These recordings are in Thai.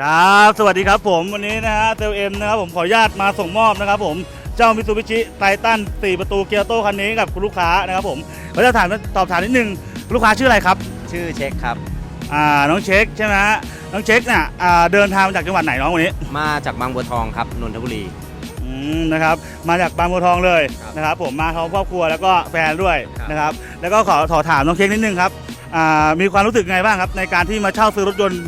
ครับ สวัสดีครับผมวันนี้นะฮะเซลเอ็มนะครับผมขออนุญาตมาส่งมอบนะครับผมเจ้ามิ t ซูบิชิไททัน4ประตูเกียร์โต้คันนี้กับคุณลูกค้านะครับผมเราจะถามตอบถามนิดนึงลูกค้าชื่ออะไรครับ ชื่อเช็คครับ อ่าน้องเช็คใช่ไหมฮะน้องเช็คเนี่ยอ่าเดินทางมาจากจังหวัดไหนน้องวันนี้มาจากบางบัวทองครับนนทบุรี อืมนะครับมาจากบางบัวทองเลยครับนะครับผมมาพร้อมครอบครัวแล้วก็แฟนด้วยครับ นะครับแล้วก็ขอขอถามน้องเช็คนิดนึงครับอ่ามีความรู้สึกไงบ้างครับในการที่มาเช่าซื้อรถยนต์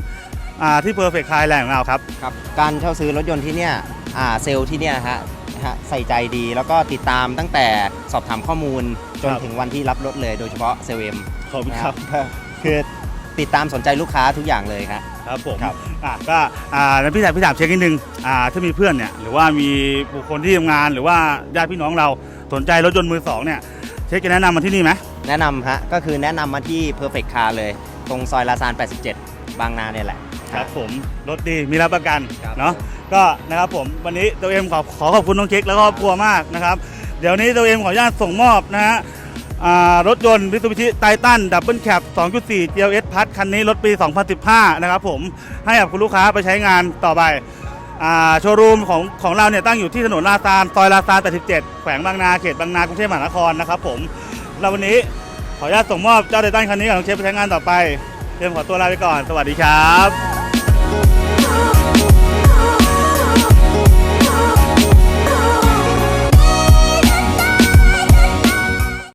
อ่าที่ Perfect Car แหล่งของเราครับ ครับการเช่าซื้อรถยนต์ที่เนี่ยอ่าเซลล์ที่เนี่ยฮะฮะใส่ใจดีแล้วก็ติดตามตั้งแต่สอบถามข้อมูลจนครับ ถึงวันที่รับรถเลยโดยเฉพาะเซลล์เอ็มขอบคุณนะครับ คือติดตามสนใจลูกค้าทุกอย่างเลยครับ ครับผมครับ อะก็อ่าแล้วพี่ถามพี่ถามเช็คนิดนึงอ่าถ้ามีเพื่อนเนี่ยหรือว่ามีบุคคลที่ทำงานหรือว่าญาติพี่น้องเราสนใจรถยนต์มือสองเนี่ยเช็คจะแนะนำมาที่นี่ไหมแนะนำฮะก็คือแนะนำมาที่ Perfect Car เลย ตรงซอยลาซาน 87 บางนาเนี่ยแหละ ครับผมรถดีมีรับประกันครับ เนาะก็นะครับผมวันนี้ตัวเอ็มขอขอขอบคุณน้องเช็คแล้วก็ครอบครัวมากนะครับ เดี๋ยวนี้ตัวเอ็มขออนุญาตส่งมอบนะฮะอ่ารถยนต์ Mitsubishi Titan Double Cab 2.4 GLS Plus คันนี้รถปี 2015 นะครับผมให้กับคุณลูกค้าไปใช้งานต่อไปอ่าโชว์รูมของของเราเนี่ยตั้งอยู่ที่ถนนลาซานซอยลาซาน87 แขวงบางนาเขตบางนากรุงเทพมหานครนะครับผมแล้ววันนี้ขออนุญาตส่งมอบเจ้าไททันคันนี้กับน้องเชฟไปใช้งานต่อไปเตรียมขอตัวลาไปก่อน สวัสดีครับ Oh, oh.